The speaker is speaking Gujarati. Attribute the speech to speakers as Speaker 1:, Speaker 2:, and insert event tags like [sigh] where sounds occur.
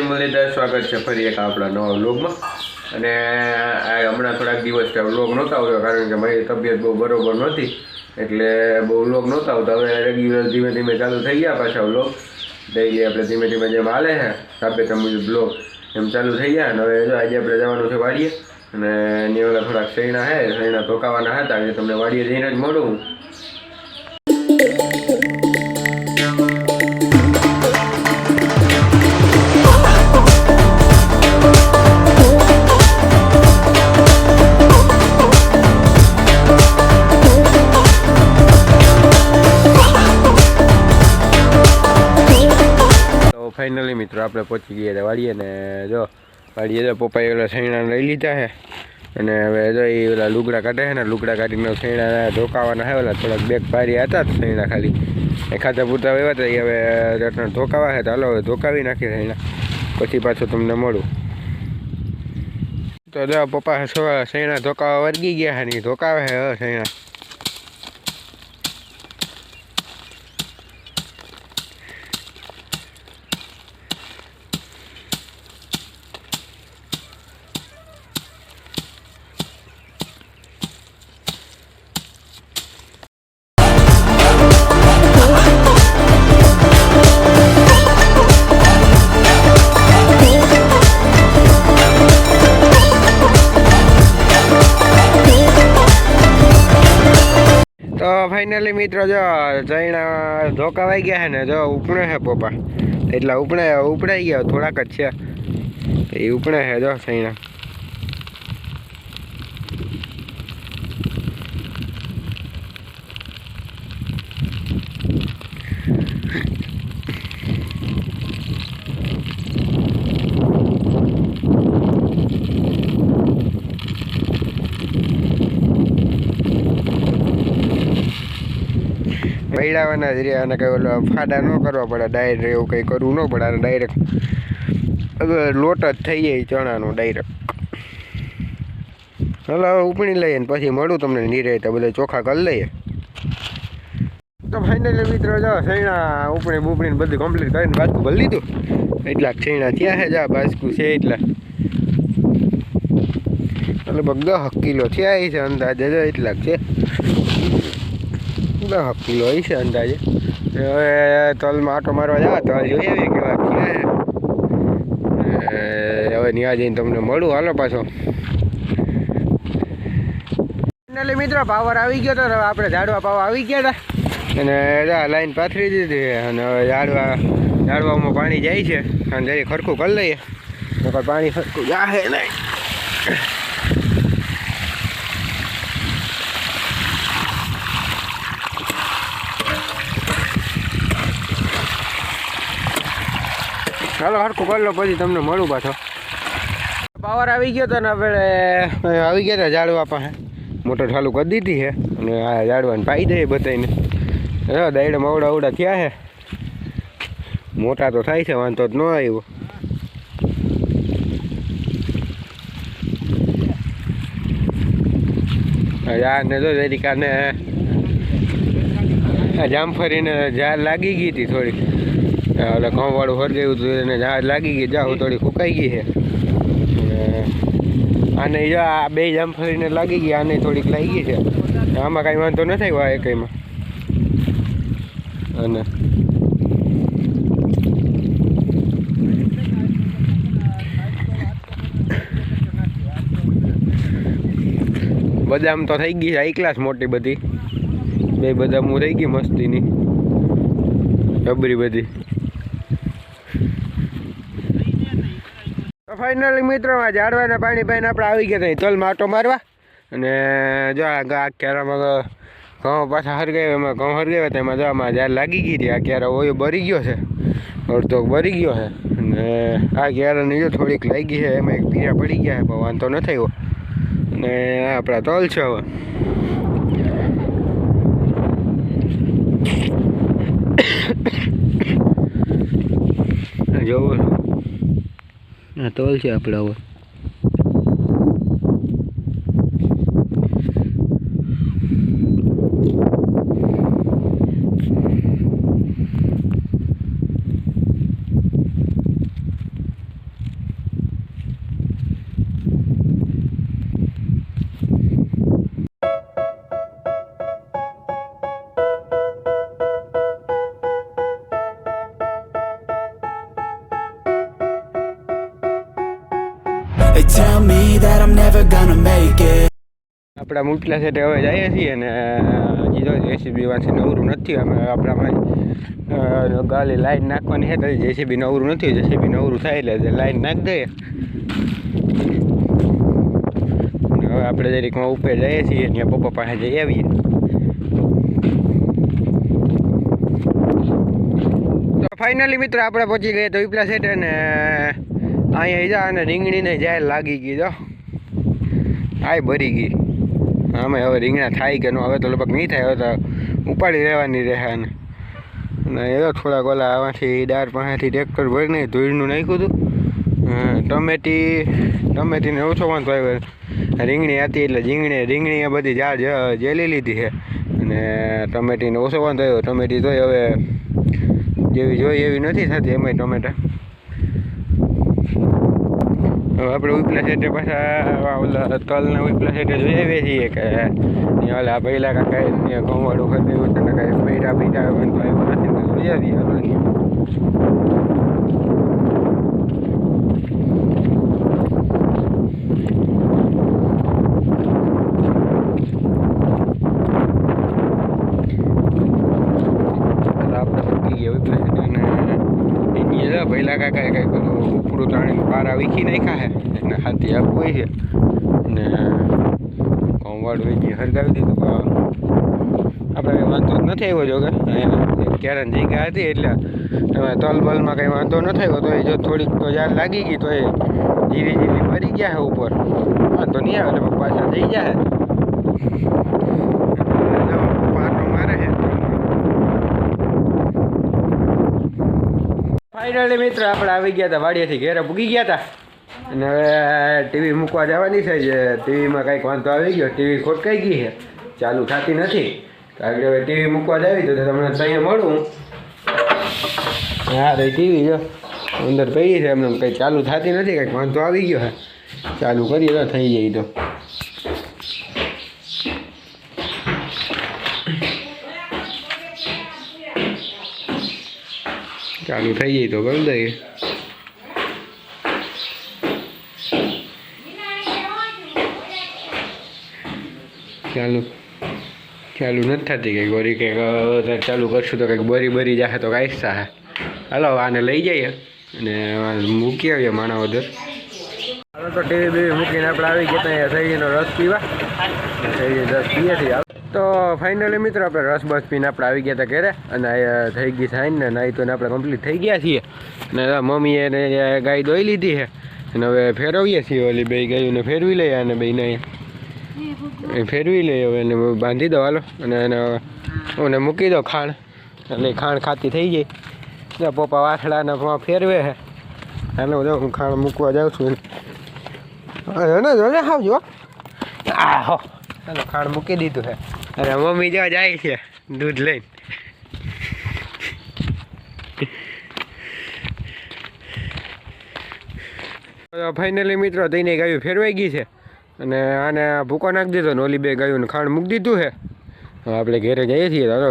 Speaker 1: જય. મુરલીધર સ્વાગત છે ફરી એક આપણા નવા વ્લોગમાં. અને આ હમણાં થોડાક દિવસ વ્લોગ નહોતા આવ્યો કારણ કે મારી તબિયત બહુ બરોબર નહોતી. એટલે બહુ વ્લોગ નહોતા આવતા. હવે રેગ્યુલર ધીમે ધીમે ચાલુ થઈ ગયા પાછા વ્લોગ. ડેઈલી આપણે ધીમે ધીમે જેમ હાલે છે તબિયત મુજબ વ્લોગ એમ ચાલુ થઈ ગયા. અને હવે આજે આપણે જવાનું છે વાડીએ. અને એની ઓલા થોડાક શૈણા છે શૈણા ધોકાવાના હતા. એટલે તમને વાડીએ જઈને જ મળું. આપણે પહોંચી ગયા હતા વાળીએ ને જો વાળીએ તો પપ્પાએ ઓલા સૈણા લઈ લીધા છે. અને હવે જો એ ઓલા લુગડા કાઢે છે ને, લુગડા કાઢીને સૈણા ધોકાવાના છે, ઓલા થોડાક બેગ ભારી હતા જ સૈણા ખાલી. એ ખાતા પૂરતા એવા હતા હવે રટણ ધોકાવા છે, તો હાલો હવે ધોકાવી નાખી સૈણા પછી પાછું તમને મળું. તો જો પપ્પા સૈણા ધોકાવા વર્ગી ગયા છે ને ધોકાવે છે સૈણા તો ફાઇનલી મિત્રો જો જઈના ધોકાવાઈ ગયા છે ને, જો ઉપણે છે પપ્પા. એટલા ઉપણે ઉપડાઈ ગયા, થોડાક જ છે. એ ઉપણે છે જો સૈણા પૈડાવાના જ રહ્યા અને કંઈ ઓલા ફાડા ન કરવા પડે ડાયરેક્ટ એવું કંઈ કરવું ન પડે, અને ડાયરેક્ટ લોટ જ થઈ જાય ચણાનું ડાયરેક્ટ હલો ઉપણી લઈએ ને પછી મળું તમને નીરે તો બધા ચોખા કરી લઈએ. તો ફાઇનલી મિત્રો, જો સૈણા ઉપણી બુપણીને બધું કમ્પ્લીટ કરીને બાજકું ભરી લીધું. એટલા સૈણા થયા છે, જા બાજકું છે એટલા લગભગ બધા કિલો થયા છે અંદાજે, જો એટલાક છે. દસ કિલો છે અંદાજે. હવે તલમાં આટો મારવા જવા તલ જોઈએ કેવા થયા હવે ન્યા જઈને તમને મળું. હાલો પાછો. ફાઇનલી મિત્રો, પાવર આવી ગયો તો આપણે ઝાડવા પાવા આવી ગયા હતા અને લાઈન પાથરી દીધી અને હવે ઝાડવા, ઝાડવામાં પાણી જાય છે. અને જરી ખરખું કરી લઈએ. પાણી ખરખું જાહે નહીં. ચાલો હરખું કરી પછી તમને મળું પાછો. પાવર આવી ગયો તો ને આપણે આવી ગયા હતા ઝાડવા પાસે. મોટર ચાલુ કરી દીધી છે. અને આ ઝાડવાને પાઈ દઈએ હા, દાયડા મવડા અવડા થયા છે. મોટા તો થાય છે, વાંધો જ ન આવ્યો. યારને જો જરી કાને જામફળીને ઝાડ લાગી ગઈ હતી થોડીક. એટલે ઘઉંવાળું હરગાયું હતું એને ઝાડ લાગી ગઈ જાવ થોડી ફૂંકાઈ ગઈ છે. આને જો આ બે જામફળીને લાગી ગઈ આને થોડીક લાગી છે. આમાં કાંઈ વાંધો ન થાય આ કંઈમાં. અને બદામ તો થઈ ગઈ છે, આઈ ક્લાસ મોટી બધી. બે બદામું થઈ ગઈ મસ્તીની. જબરી બધી તો ફાઇનલી મિત્રો આ ઝાડવાના પાણી પાઈને આપણે આવી ગયા ત્યાં તલ માટો મારવા. અને જો આ ક્યારામાં ઘઉં પાછા હરગાવ્યા, એમાં ઘઉં હરગાવ્યા તેમાં જો આમાં ઝાડ લાગી ગઈ હતી. આ ક્યારા ઓયો બરી ગયો છે. અડધો બરી ગયો છે. અને આ ક્યારાની જો થોડીક લાગી છે, એમાં એક પીરા પડી ગયા છે, પણ વાંધો ન થયો અને આપણા તલ છે હવે. [coughs] જોવો. આ તોલ છે આપણે હવે.
Speaker 2: Gonna make it.
Speaker 1: આપણા મુટલા સાથે હવે જઈએ છીએ અને હજી તો જેસીબી વાંચે નવરું નથી, અમે આપણામાં ગાલી લાઈન નાખવાની છે તો જેસીબી નવરું નથી જેસીબી નવરું થાય એટલે લાઈન નાખી દઈએ. હવે આપણે જરીકમાં ઉપર જઈએ છીએ, ત્યાં પપ્પા પાસે જઈ આવીએ. તો ફાઇનલી મિત્રો આપણે પહોંચી ગયા તો વિપલા સેટ અને અહીંયા જા અને રીંગણીને જાય લાગી ગઈ જો આય ભરી ગઈ. આમે હવે રીંગણા થાય કે ન, હવે તો લગભગ નહીં થાય, હવે તો ઉપાડી રહેવાની રહે અને એવો થોડાક ઓલા આમાંથી દાળ પાસેથી ટ્રેક્ટર ભરીને ધૂળનું નાખ્યું હતું. ટમેટી, ટમેટીને ઓછો વાંધો આવ્યો. રીંગણી હતી એટલે રીંગણી રીંગણી એ બધી ઝાડ જેલી લીધી છે. અને ટમેટીને ઓછો વાંધો આવ્યો. ટમેટી તોય હવે જેવી જોઈએ એવી નથી થતી એમાંય ટમેટા. આપણે ઉપલા સેટે પાછા ઓલા તલના ઉપલા સેટે જોઈ આવીએ છીએ કે ઓલા પહેલાં કાંઈ ઘઉંવાળું ખરીદ્યું છે ને કાંઈ પૈડા પૈડા આવ્યો નથી, તો જોઈ આવીએ હાલો અહીંયા. આપણે પતી ગયા ઉપલા સેટે અને એની અંદર કાંઈ કાંઈ પેલું ઉપડું તાણીને પારા વીખી નાખ્યા છે એને હાથી આપવું છે. ને ઘઉંવાળું વેચી હરગાવી દીધું. આપણે કંઈ વાંધો નથી આવ્યો જો કે ક્યારે જગ્યા હતી એટલે તમે તલ બલમાં કંઈ વાંધો ન થયો તો એ જો થોડીક તો યાર લાગી ગઈ તો એ ધીરે ધીરે મરી ગયા છે ઉપર. વાંધો નહીં આવે એટલે પાછા જઈ જાય પારો મારે છે ફાઇનલી મિત્રો, આપણે આવી ગયા હતા વાડિયાથી ઘેરે પૂગી ગયા હતા અને હવે ટીવી મૂકવા જવાની છે, જે ટીવીમાં કંઈક વાંધો આવી ગયો ટીવી ખોટકાઈ ગઈ છે. ચાલુ થતી નથી. કારણ કે હવે ટીવી મૂકવા જાવી, તો તમને ત્યાં મળું. હા, તો ટીવી જો અંદર પડી છે એમને કંઈ ચાલુ થતી નથી, કંઈક વાંધો આવી ગયો છે. ચાલુ કરીએ તો થઈ જાય તો. ચાલુ થઈ જાય તો કરી દઈએ ચાલુ ચાલુ નથી થતી કંઈક બોરી કંઈક ચાલુ કરશું તો કંઈક બરી બરી જશે તો કાંઈ થાય હાલો આને લઈ જઈએ અને મૂકી આવીએ માણા વગર હાલો તો ટીવી બીવી મૂકીને આપણે આવી ગયા ત્યાં ગયો રસ પીવા શેરડી રસ પીએ છીએ તો ફાઇનલી મિત્રો આપણે રસ બસ પીને આપણે આવી ગયા હતા ઘરે અને થઈ ગઈ સાઈન ને નાઈ તો આપણે કમ્પ્લીટ થઈ ગયા છીએ. અને મમ્મીએ ને ગાય દોઈ લીધી છે. અને હવે ફેરવીએ છીએ ઓલી બે ગાયોને ફેરવી લઈએ અને બેને એ ફેરવી લઈએ હવે એને બાંધી દો હાલો. અને એને એને મૂકી દો ખાણ. એટલે ખાણ ખાતી થઈ જાય પપ્પા વાસડાને ફેરવે છે. હાલો, જો હું ખાણ મૂકવા જાઉં છું એને. જોને આવજો આ હો ખાણ મૂકી દીધું છે. અરે મમ્મી જો જાય છે, દૂધ લઈને. ફાઇનલી મિત્રો તઈને ગાયું ફેરવાઈ ગઈ છે. અને આને ભૂકો નાખી દીધો ને ઓલી બે ગાયું ખાણ મૂકી દીધું છે. આપણે ઘરે જઈએ છીએ તો